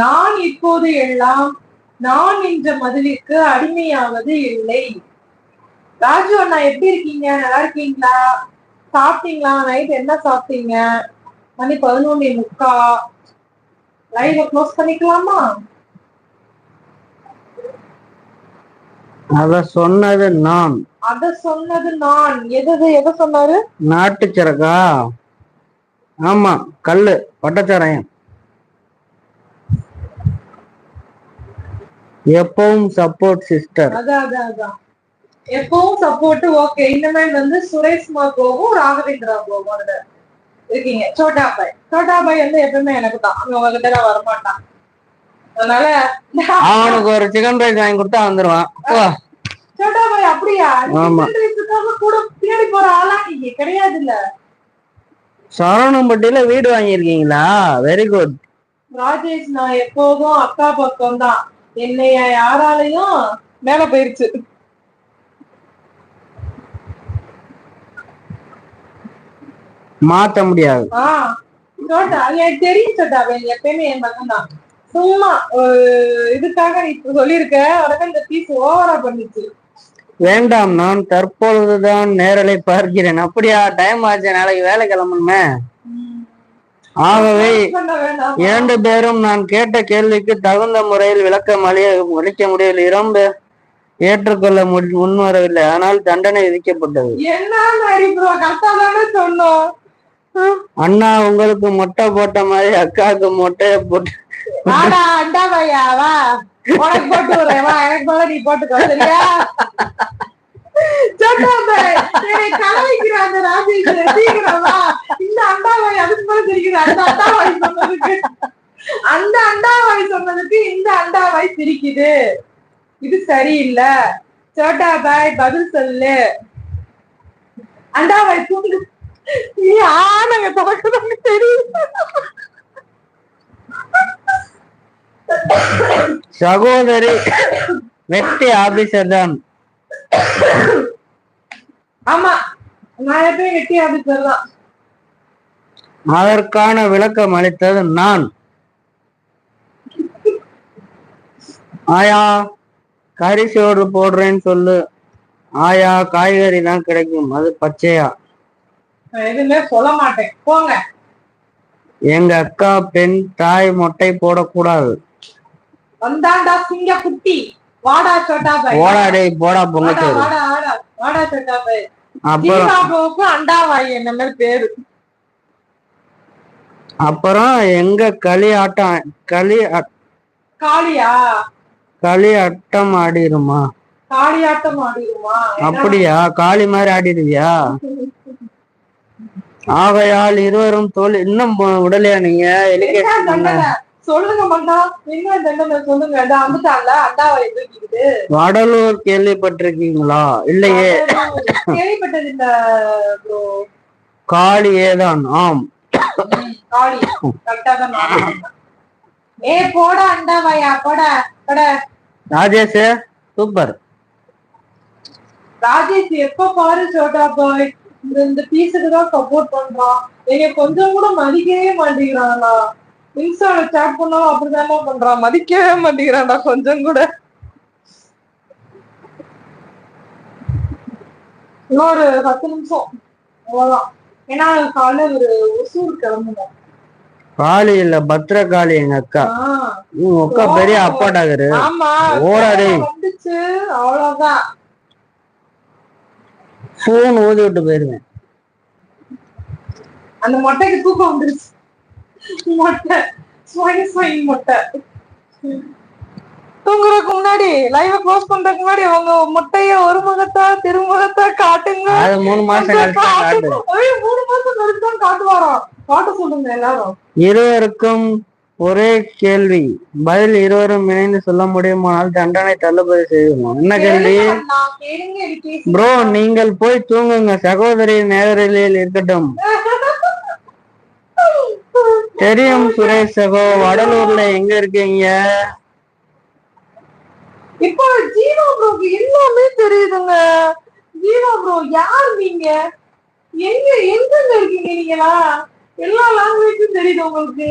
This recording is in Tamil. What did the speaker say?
நான் இப்போது எல்லாம் நான் என்ற மதிலுக்கு அடிமையாவது இல்லை. ராஜு அண்ணா எப்படி இருக்கீங்க? நல்லா இருக்கீங்களா? சாப்பிட்டீங்களா? நைட் என்ன சாப்பிட்டீங்க? மணி பதினொன்னே முக்கா. லைவ க்ளோஸ் பண்ணிக்கலாமா? அத சொன்னது நான். அத சொன்னது நான். எது எதை சொன்னாரு? நாட்டு சரக்கா ஆமா கல்லு பட்டச்சாராயம் எப்பவும் சப்போர்ட் சிஸ்டர் அதான் அதான் அதான் எப்பவும் சப்போர்ட் ஓகே இனிமேல் வந்து சுரேஷ்மா போகும் ராகவேந்திரா அதுல இருக்கீங்க. சோட்டா பாய் சோட்டா பாய் வந்து எப்பவுமே எனக்கு தான் அவன் உங்ககிட்ட நான் வரமாட்டான். அதனால அவனுக்கு ஒரு சிக்கன் ரைஸ் வாங்கி கொடுத்தா வந்துருவான். சோட்டா பாய் அப்படியா? கூட பின்னாடி போற ஆளா நீங்க? கிடையாது இல்ல சரவணம்பட்டியில வீடு வாங்கியிருக்கீங்களா? வெரி குட் ராஜேஷ் நான் எப்போதும் அக்கா பக்கம் தான். என்னைய யாராலையும் மேல போயிருச்சு. மாத்த முடியாது. எனக்கு தெரியும் சோட்டா அவன் எப்பயுமே என் மகன் தான். சும்மா இதுக்காக நீ சொல்லியிருக்க. உடனே இந்த பீஸ் ஓவரா பண்ணிச்சு வேண்டாம் நான் தற்பொழுதுதான் நேரலை பார்க்கிறேன். அப்படியா? டைம் ஆச்சு. நாளைக்கு வேலை கிளம்பணுமே. ஆகவே இரண்டு பேரும் நான் கேட்ட கேள்விக்கு தகுந்த முறையில் விளக்கம் அளிய அளிக்க முடியவில்லை. ரொம்ப ஏற்றுக்கொள்ள முன் முன்வரவில்லை. ஆனால் தண்டனை விதிக்கப்பட்டது. அண்ணா உங்களுக்கு மொட்டை போட்ட மாதிரி அக்காவுக்கு மொட்டைய போட்டு போட்டு இந்த அண்டாவாய் அதுக்கு மேல சிரிக்கிற அந்த அண்டாவாய் சொன்னதுக்கு. அந்த அண்டாவாய் சொன்னதுக்கு இந்த அண்டாவாய் சிரிக்குது. இது சரியில்லை. சோட்டா பாய் பதில் சொல்லு. அண்டாவாய் நீ ஆனங்க தொடக்கதான் தெரியும் சகோதரி வெட்டி ஆபீசர் தான். ஆமா நான் எப்பயும் வெட்டி ஆபீசர் தான். அதற்கான விளக்கம் அளித்தது நான். ஆயா கறி சோறு போடுறேன்னு சொல்லு. ஆயா காய்கறி தான் கிடைக்கும். அது பச்சையா? எதுவுமே சொல்ல மாட்டேன். போங்க. எங்க அக்கா பெண் தாய் மொட்டை போடக்கூடாது. வந்தாண்டா சிங்க குட்டி. வாடா சோட்டா பாய். போடா டேய் போடா பொங்கச்சோறு வாடா வாடா வாடா சோட்டா பாய். அப்புறம்? அண்டா வாய் என்ன மாதிரி பேரு. அப்புறம் எங்க களி ஆட்டம் களி காளியா? களி அட்டம் ஆடிருமா? காளியாட்டம் ஆடிடுமா அப்படியா? காளி மாதிரி ஆடிடுவியா? ஆகையால் இருவரும் தோல் இன்னும் விடலையா நீங்க? வடலூர் கேள்விப்பட்டிருக்கீங்களா? இல்லையே. கேள்விப்பட்டது இல்ல ப்ரோ காளியே தான் ஆம். ஏ போடா அண்டா வாயா போடா போடா. ராஜேஷ் சூப்பர் ராஜேஷ் எப்ப பாரு சோட்டா பாய் இந்த இந்த பீஸுக்கு தான் சப்போர்ட் பண்றான். என்னை கொஞ்சம் கூட மதிக்கவே மாட்டேங்கிறானா இன்ஸ்டால சாட் பண்ணாலும் அப்படிதான் பண்றான். மதிக்கவே மாட்டேங்கிறான்டா கொஞ்சம் கூட. இன்னொரு பத்து நிமிஷம். அவ்வளவுதான். ஏன்னா காலைல ஒரு ஒசூர் கிளம்பணும் காளி இல்ல பத்ர காளி எங்க அக்கா. உங்க அக்கா பெரிய அப்பாட்டாகரு ஆமா. ஓடா டேய். வந்துச்சு அவ்வளவுதான். போன் ஊதி விட்டு போயிருவேன். அந்த மொட்டைக்கு தூக்கம் வந்துருச்சு. மொட்டை. மொட்டை. தூங்குறதுக்கு முன்னாடி லைவ க்ளோஸ் பண்றதுக்கு முன்னாடி அவங்க மொட்டைய ஒரு முகத்தா திருமுகத்தா காட்டுங்க. அது மூணு மாசம் காட்டுவாராம் காட்ட சொல்லுங்க எல்லாரும். இருவருக்கும் ஒரே கேள்வி. பதில் இருவரும் இணைந்து சொல்ல முடியுமானால் தண்டனை தள்ளுபடி செய்வோம். என்ன கேள்வி. ப்ரோ நீங்கள் போய் தூங்குங்க. சகோதரி நேரலையில் இருக்கட்டும். தெரியும் சுரேஷ் சகோ வடலூர்ல எங்க இருக்கீங்க? இப்போ ஜீவா ப்ரோக்கு எல்லாமே தெரியுதுங்க. ஜீவா ப்ரோ யார் நீங்க? எங்க எங்க இருக்கீங்க நீங்களா? எல்லா லாங்குவேஜும் தெரியுது உங்களுக்கு?